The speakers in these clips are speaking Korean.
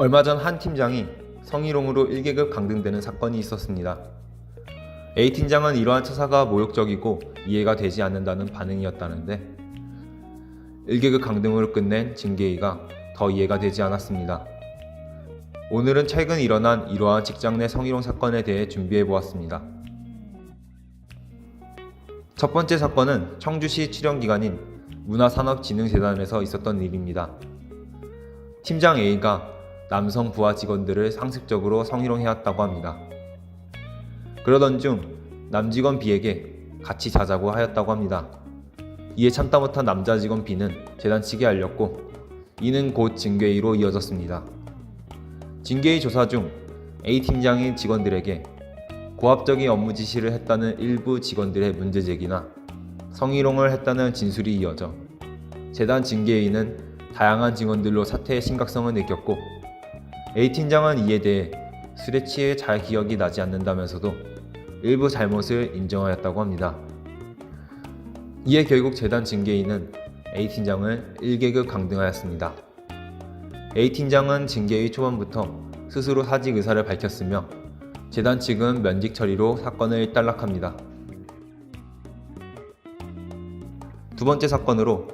얼마 전 한 팀장이 성희롱으로 1계급 강등되는 사건이 있었습니다. A 팀장은 이러한 처사가 모욕적이고 이해가 되지 않는다는 반응이었다는데 1계급 강등으로 끝낸 징계위가 더 이해가 되지 않았습니다. 오늘은 최근 일어난 이러한 직장 내 성희롱 사건에 대해 준비해 보았습니다. 첫 번째 사건은 청주시 출연기관인 문화산업진흥재단에서 있었던 일입니다. 팀장 A가 남성 부하 직원들을 상습적으로 성희롱해왔다고 합니다. 그러던 중 남직원 B에게 같이 자자고 하였다고 합니다. 이에 참다 못한 남자 직원 B는 재단 측에 알렸고 이는 곧 징계위로 이어졌습니다. 징계위 조사 중 A 팀장인 직원들에게 고압적인 업무 지시를 했다는 일부 직원들의 문제 제기나 성희롱을 했다는 진술이 이어져 재단 징계위는 다양한 직원들로 사태의 심각성을 느꼈고 A 팀장은 이에 대해 취해 잘 기억이 나지 않는다면서도 일부 잘못을 인정하였다고 합니다. 이에 결국 재단 징계위는 A 팀장을 1계급 강등하였습니다. A 팀장은 징계위 초반부터 스스로 사직 의사를 밝혔으며 재단 측은 면직 처리로 사건을 딸락합니다. 두 번째 사건으로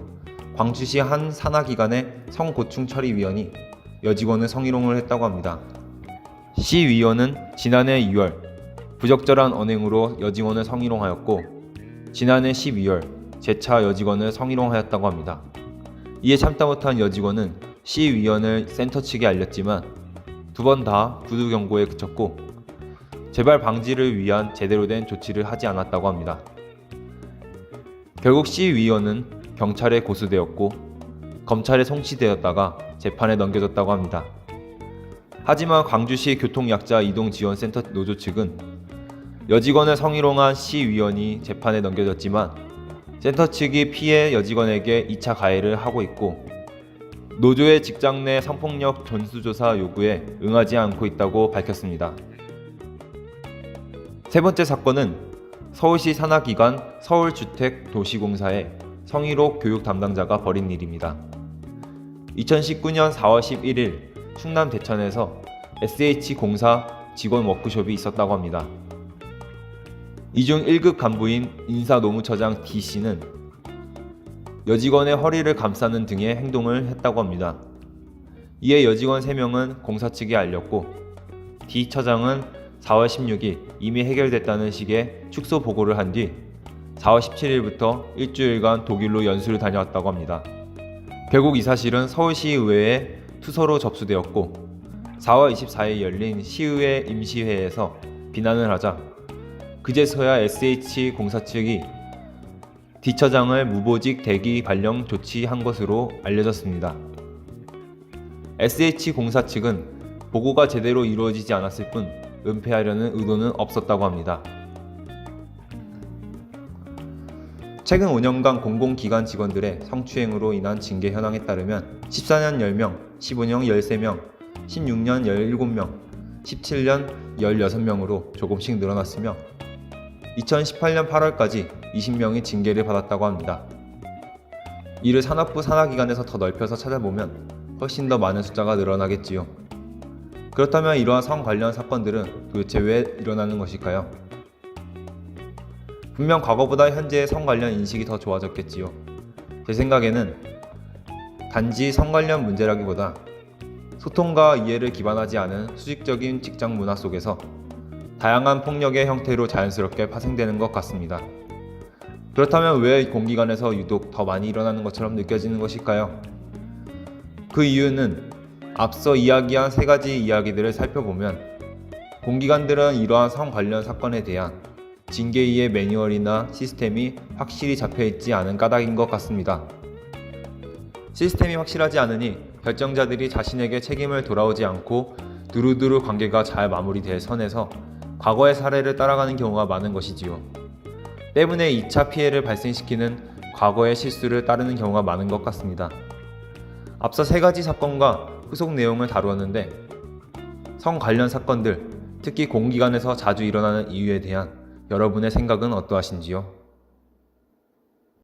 광주시 한 산하기관의 성고충 처리위원이 여직원을 성희롱을 했다고 합니다. 시 위원은 지난해 2월 부적절한 언행으로 여직원을 성희롱하였고 지난해 12월 재차 여직원을 성희롱하였다고 합니다. 이에 참다 못한 여직원은 시 위원을 센터 측에 알렸지만 두 번 다 구두 경고에 그쳤고 재발 방지를 위한 제대로 된 조치를 하지 않았다고 합니다. 결국 시 위원은 경찰에 고소되었고 검찰에 송치되었다가 재판에 넘겨졌다고 합니다. 하지만 광주시 교통약자 이동지원센터 노조 측은 여직원을 성희롱한 시 위원이 재판에 넘겨졌지만 센터 측이 피해 여직원에게 2차 가해를 하고 있고 노조의 직장 내 성폭력 전수조사 요구에 응하지 않고 있다고 밝혔습니다. 세 번째 사건은 서울시 산하기관 서울주택도시공사의 성희롱 교육 담당자가 벌인 일입니다. 2019년 4월 11일 충남 대천에서 SH공사 직원 워크숍이 있었다고 합니다. 이 중 1급 간부인 인사노무처장 D씨는 여직원의 허리를 감싸는 등의 행동을 했다고 합니다. 이에 여직원 3명은 공사 측에 알렸고 D 처장은 4월 16일 이미 해결됐다는 식의 축소 보고를 한 뒤 4월 17일부터 일주일간 독일로 연수를 다녀왔다고 합니다. 결국 이 사실은 서울시의회에 투서로 접수되었고 4월 24일 열린 시의회 임시회에서 비난을 하자 그제서야 SH 공사 측이 D 처장을 무보직 대기 발령 조치한 것으로 알려졌습니다. SH 공사 측은 보고가 제대로 이루어지지 않았을 뿐 은폐하려는 의도는 없었다고 합니다. 최근 5년간 공공기관 직원들의 성추행으로 인한 징계 현황에 따르면 14년 10명, 15년 13명, 16년 17명, 17년 16명으로 조금씩 늘어났으며 2018년 8월까지 20명이 징계를 받았다고 합니다. 이를 산업부 산하기관에서 더 넓혀서 찾아보면 훨씬 더 많은 숫자가 늘어나겠지요. 그렇다면 이러한 성 관련 사건들은 도대체 왜 일어나는 것일까요? 분명 과거보다 현재의 성 관련 인식이 더 좋아졌겠지요. 제 생각에는 단지 성 관련 문제라기보다 소통과 이해를 기반하지 않은 수직적인 직장 문화 속에서 다양한 폭력의 형태로 자연스럽게 파생되는 것 같습니다. 그렇다면 왜 공기관에서 유독 더 많이 일어나는 것처럼 느껴지는 것일까요? 그 이유는 앞서 이야기한 세 가지 이야기들을 살펴보면 공기관들은 이러한 성 관련 사건에 대한 징계위의 매뉴얼이나 시스템이 확실히 잡혀 있지 않은 까닭인 것 같습니다. 시스템이 확실하지 않으니 결정자들이 자신에게 책임을 돌아오지 않고 두루두루 관계가 잘 마무리될 선에서 과거의 사례를 따라가는 경우가 많은 것이지요. 때문에 2차 피해를 발생시키는 과거의 실수를 따르는 경우가 많은 것 같습니다. 앞서 세 가지 사건과 후속 내용을 다루었는데 성 관련 사건들, 특히 공기관에서 자주 일어나는 이유에 대한 여러분의 생각은 어떠하신지요?